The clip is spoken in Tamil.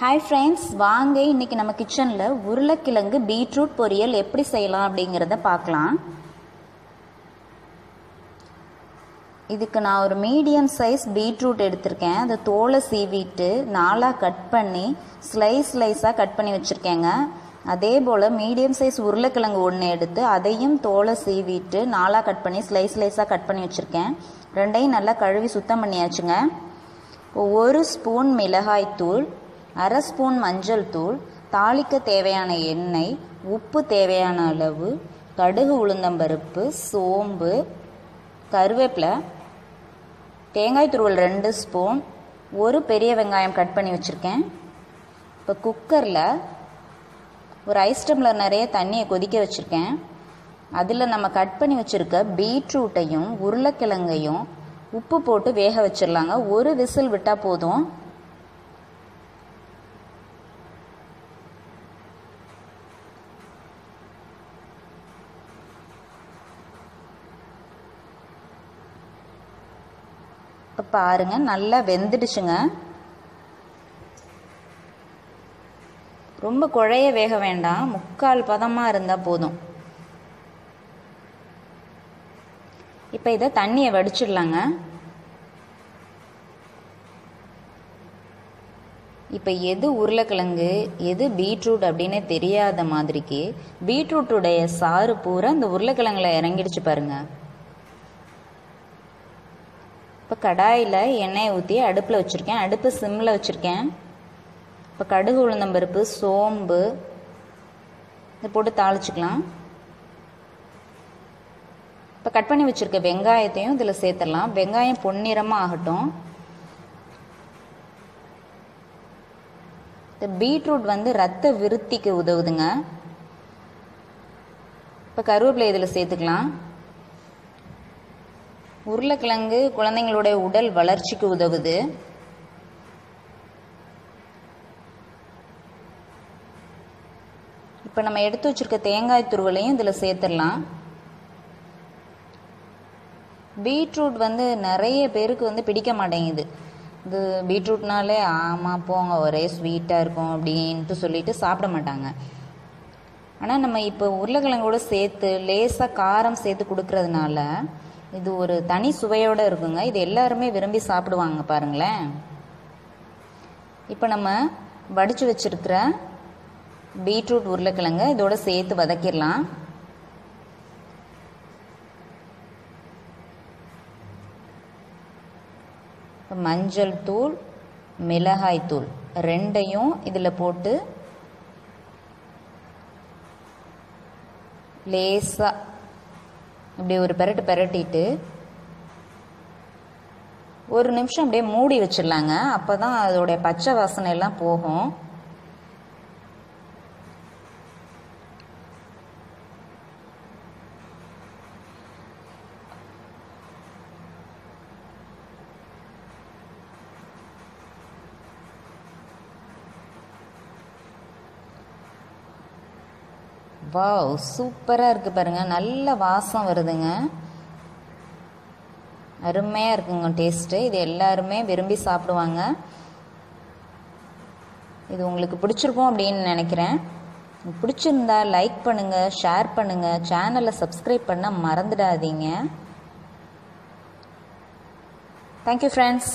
ஹாய் ஃப்ரெண்ட்ஸ் வாங்க இன்னைக்கு நம்ம கிச்சனில் உருளைக்கிழங்கு பீட்ரூட் பொரியல் எப்படி செய்யலாம் அப்படிங்கிறத பார்க்கலாம். இதுக்கு நான் ஒரு மீடியம் சைஸ் பீட்ரூட் எடுத்திருக்கேன். அதை தோலை சீவிட்டு நாலாக கட் பண்ணி ஸ்லைஸ் ஸ்லைஸாக கட் பண்ணி வச்சுருக்கேங்க. அதே போல் மீடியம் சைஸ் உருளைக்கிழங்கு ஒன்று எடுத்து அதையும் தோலை சீவிட்டு நாலாக கட் பண்ணி ஸ்லைஸ் ஸ்லைஸாக கட் பண்ணி வச்சுருக்கேன். ரெண்டையும் நல்லா கழுவி சுத்தம் பண்ணியாச்சுங்க. ஒரு ஸ்பூன் மிளகாய்த்தூள் அரை ஸ்பூன் மஞ்சள் தூள் தாளிக்க தேவையான எண்ணெய் உப்பு தேவையான அளவு கடுகு உளுந்தம்பருப்பு சோம்பு கருவேப்பிலை தேங்காய் துருவல் ரெண்டு ஸ்பூன் ஒரு பெரிய வெங்காயம் கட் பண்ணி வச்சுருக்கேன். இப்போ குக்கரில் ஒரு ஐஸ் டம்ளர் நிறைய தண்ணியை கொதிக்க வச்சுருக்கேன். அதில் நம்ம கட் பண்ணி வச்சுருக்க பீட்ரூட்டையும் உருளைக்கிழங்கையும் உப்பு போட்டு வேக வச்சிடலாங்க. ஒரு விசில் விட்டால் போதும். இப்போ பாருங்க நல்லா வெந்துடுச்சுங்க. ரொம்ப குழைய வேக வேண்டாம். முக்கால் பதமாக இருந்தால் போதும். இப்போ இதை தண்ணியை வடிச்சிடலாங்க. இப்போ எது உருளைக்கிழங்கு எது பீட்ரூட் அப்படின்னு தெரியாத மாதிரிக்கு பீட்ரூட்டுடைய சாறு பூரா இந்த உருளைக்கிழங்குல இறங்கிடுச்சு பாருங்கள் இப்போ கடாயில் எண்ணெயை ஊற்றி அடுப்பில் வச்சுருக்கேன். அடுப்பு சிம்மில் வச்சுருக்கேன். இப்போ கடுகு உளுந்தம்பருப்பு சோம்பு இதை போட்டு தாளிச்சுக்கலாம். இப்போ கட் பண்ணி வச்சுருக்க வெங்காயத்தையும் இதில் சேர்த்துடலாம். வெங்காயம் பொன்னிறமாக ஆகட்டும். இந்த பீட்ரூட் வந்து ரத்த விருத்திக்கு உதவுதுங்க. இப்போ கருவேப்பிலை இதில் சேர்த்துக்கலாம். உருளைக்கிழங்கு குழந்தைங்களுடைய உடல் வளர்ச்சிக்கு உதவுது. இப்போ நம்ம எடுத்து வச்சிருக்க தேங்காய் துருவலையும் இதில் சேர்த்துடலாம். பீட்ரூட் வந்து நிறைய பேருக்கு வந்து பிடிக்க மாட்டேங்குது. இது பீட்ரூட்னாலே ஆமாம் போங்க ஒரே ஸ்வீட்டாக இருக்கும் அப்படின்ட்டு சொல்லிட்டு சாப்பிட மாட்டாங்க. ஆனால் நம்ம இப்போ உருளைக்கிழங்கோடு சேர்த்து லேசாக காரம் சேர்த்து கொடுக்கறதுனால இது ஒரு தனி சுவையோடு இருக்குங்க. இது எல்லாருமே விரும்பி சாப்பிடுவாங்க பாருங்களேன். இப்போ நம்ம வடித்து வச்சுருக்கிற பீட்ரூட் உருளைக்கிழங்கு இதோட சேர்த்து வதக்கிடலாம். மஞ்சள் தூள் மிளகாய் தூள் ரெண்டையும் இதில் போட்டு லேசாக இப்படி ஒரு பெரட்டு பெரட்டிட்டு ஒரு நிமிஷம் அப்படியே மூடி வச்சிடலாங்க. அப்போ தான் அதோடைய பச்சை வாசனை எல்லாம் போகும். வா சூப்பராக இருக்குது பாருங்கள் நல்ல வாசம் வருதுங்க. அருமையாக இருக்குங்க டேஸ்ட்டு இது எல்லாருமே விரும்பி சாப்பிடுவாங்க. இது உங்களுக்கு பிடிச்சிருக்கும் அப்படின்னு நினைக்கிறேன். பிடிச்சிருந்தா லைக் பண்ணுங்கள் ஷேர் பண்ணுங்கள் சேனலை சப்ஸ்கிரைப் பண்ண மறந்துடாதீங்க. Thank you friends